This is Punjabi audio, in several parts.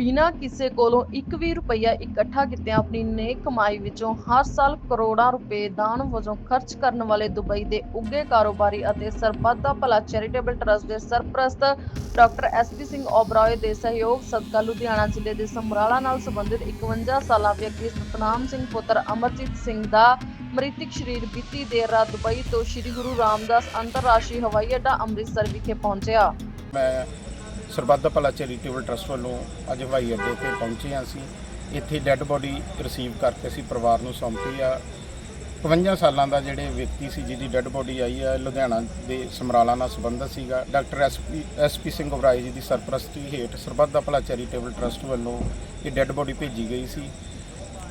ਬਿਨਾਂ ਕਿਸੇ ਕੋਲੋਂ ਇੱਕ ਵੀ ਰੁਪਈਆ ਇਕੱਠਾ ਕੀਤੇ ਆਪਣੀ ਨੇਕ ਕਮਾਈ ਵਿੱਚੋਂ ਹਰ ਸਾਲ ਕਰੋੜਾਂ ਰੁਪਏ ਦਾਨ ਵਜੋਂ ਖਰਚ ਕਰਨ ਵਾਲੇ ਦੁਬਈ ਦੇ ਉੱਗੇ ਕਾਰੋਬਾਰੀ ਅਤੇ ਸਰਬੱਤ ਦਾ ਭਲਾ ਚੈਰੀਟੇਬਲ ਟਰਸਟ ਦੇ ਸਰਪ੍ਰਸਤ ਡਾਕਟਰ ਐਸਪੀ ਸਿੰਘ ਓਬਰਾਏ ਦੇ ਸਹਿਯੋਗ ਸਦਕਾ ਲੁਧਿਆਣਾ ਜ਼ਿਲ੍ਹੇ ਦੇ ਸਮਰਾਲਾ ਨਾਲ ਸੰਬੰਧਿਤ 51 ਸਾਲਾ ਵਿਅਕਤੀ ਸਤਨਾਮ ਸਿੰਘ ਪੁੱਤਰ ਅਮਰਜੀਤ ਸਿੰਘ ਦਾ ਮ੍ਰਿਤਕ ਸਰੀਰ ਬੀਤੀ ਦੇਰ ਰਾਤ ਦੁਬਈ ਤੋਂ ਸ੍ਰੀ ਗੁਰੂ ਰਾਮਦਾਸ ਅੰਤਰਰਾਸ਼ਟਰੀ ਹਵਾਈ ਅੱਡਾ ਅੰਮ੍ਰਿਤਸਰ ਵਿਖੇ ਪਹੁੰਚਿਆ। ਮੈਂ ਸਰਬੱਤ ਦਾ ਭਲਾ ਚੈਰੀਟੇਬਲ ਟਰਸਟ ਵੱਲੋਂ ਅੱਜ ਹਵਾਈ ਅੱਡੇ ਤੇ ਪਹੁੰਚੇ ਹਾਂ ਅਸੀਂ। ਇੱਥੇ ਡੈੱਡ ਬੋਡੀ ਰਿਸੀਵ ਕਰਕੇ ਅਸੀਂ ਪਰਿਵਾਰ ਨੂੰ ਸੌਂਪੀ ਆ। 52 ਸਾਲਾਂ ਦਾ ਜਿਹੜੇ ਵਿਅਕਤੀ ਸੀ ਜਿਹਦੀ ਡੈੱਡ ਬੋਡੀ ਆਈ ਆ, ਲੁਧਿਆਣਾ ਦੇ ਸਮਰਾਲਾ ਨਾਲ ਸੰਬੰਧਿਤ ਸੀਗਾ। Doctor SP SP Singh Oberoi ji ਦੀ ਸਰਪ੍ਰਸਤੀ ਹੇਠ ਸਰਬੱਤ ਦਾ ਭਲਾ ਚੈਰੀਟੇਬਲ ਟਰਸਟ ਵੱਲੋਂ ਇਹ ਡੈੱਡ ਬੋਡੀ ਭੇਜੀ ਗਈ ਸੀ।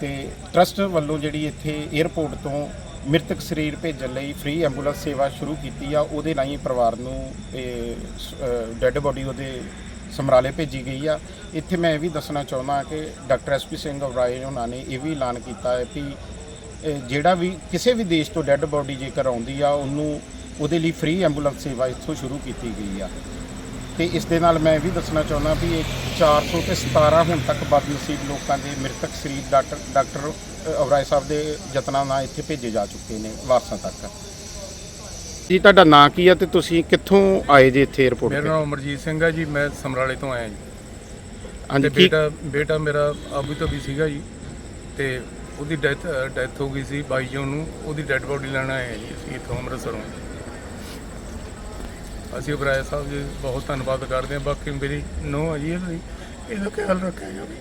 ਤੇ ਟਰਸਟ ਵੱਲੋਂ ਜਿਹੜੀ ਇੱਥੇ 에ਅਰਪੋਰਟ ਤੋਂ ਮ੍ਰਿਤਕ ਸਰੀਰ ਭੇਜਣ ਲਈ ਫ੍ਰੀ ਐਂਬੂਲੈਂਸ ਸੇਵਾ ਸ਼ੁਰੂ ਕੀਤੀ ਆ। ਉਹਦੇ ਨਾਲ ਹੀ ਪਰਿਵਾਰ ਨੂੰ ਇਹ ਡੈੱਡ ਬੋਡੀ ਉਹਦੇ ਸਮਰਾਲੇ ਭੇਜੀ ਗਈ ਆ। ਇੱਥੇ ਮੈਂ ਇਹ ਵੀ ਦੱਸਣਾ ਚਾਹੁੰਦਾ ਕਿ ਡਾਕਟਰ ਐਸਪੀ ਸਿੰਘ ਰਾਏ ਉਹਨਾਂ ਨੇ ਇਹ ਵੀ ਐਲਾਨ ਕੀਤਾ ਹੈ ਕਿ ਜਿਹੜਾ ਵੀ ਕਿਸੇ ਵੀ ਦੇਸ਼ ਤੋਂ ਡੈੱਡ ਬੋਡੀ ਜੇਕਰ ਆਉਂਦੀ ਆ, ਉਹਨੂੰ, ਉਹਦੇ ਲਈ ਫ੍ਰੀ ਐਂਬੂਲੈਂਸ ਸੇਵਾ ਇੱਥੋਂ ਸ਼ੁਰੂ ਕੀਤੀ ਗਈ ਆ। ਤੇ ਇਸ ਦੇ ਨਾਲ ਮੈਂ ਇਹ ਵੀ ਦੱਸਣਾ ਚਾਹੁੰਦਾ ਵੀ ਇਹ 400 ਤੇ 17 ਹੁਣ ਤੱਕ ਬਦਨਸੀਬ ਲੋਕਾਂ ਦੇ ਮ੍ਰਿਤਕ ਸਰੀਰ ਡਾਕਟਰ ਡਾਕਟਰ ਅਵਰਾਏ ਸਾਹਿਬ ਦੇ ਯਤਨਾਂ ਨਾਲ ਇੱਥੇ ਭੇਜੇ ਜਾ ਚੁੱਕੇ ਨੇ ਵਾਰਸਾਂ ਤੱਕ। ਜੀ ਤੁਹਾਡਾ ਨਾਂ ਕੀ ਆ ਤੇ ਤੁਸੀਂ ਕਿੱਥੋਂ ਆਏ ਜੀ ਇੱਥੇ 에어ਪੋਰਟ ਮੇਰਾ ਤੇ? ਨਾਮ ਅਮਰਜੀਤ ਸਿੰਘ ਹੈ ਜੀ ਮੈਂ ਸਮਰਾਲੇ ਤੋਂ ਆਇਆ ਜੀ। ਹਾਂਜੀ ਤੇ ਬੇਟਾ ਬੇਟਾ ਮੇਰਾ ਆਬੂ ਧਬੀ ਸੀਗਾ ਜੀ ਤੇ ਉਹਦੀ ਡੈਥ ਡੈਥ ਹੋ ਗਈ ਸੀ 22 ਜੂਨ ਨੂੰ ਉਹਦੀ ਡੈੱਡ ਬੋਡੀ ਲੈਣ ਆਏ ਹਾਂ ਜੀ ਅਸੀਂ ਇੱਥੋਂ ਅੰਮ੍ਰਿਤਸਰੋਂ। ਅਸੀਂ ਉਬਰਾਏ ਸਾਹਿਬ ਜੀ ਬਹੁਤ ਧੰਨਵਾਦ ਕਰਦੇ ਹਾਂ। ਬਾਕੀ ਮੇਰੀ ਨੋ ਹੈ ਜੀ ਇਹਦੀ ਇਹਦਾ ਖਿਆਲ ਰੱਖਿਆ ਜਾਵੇ।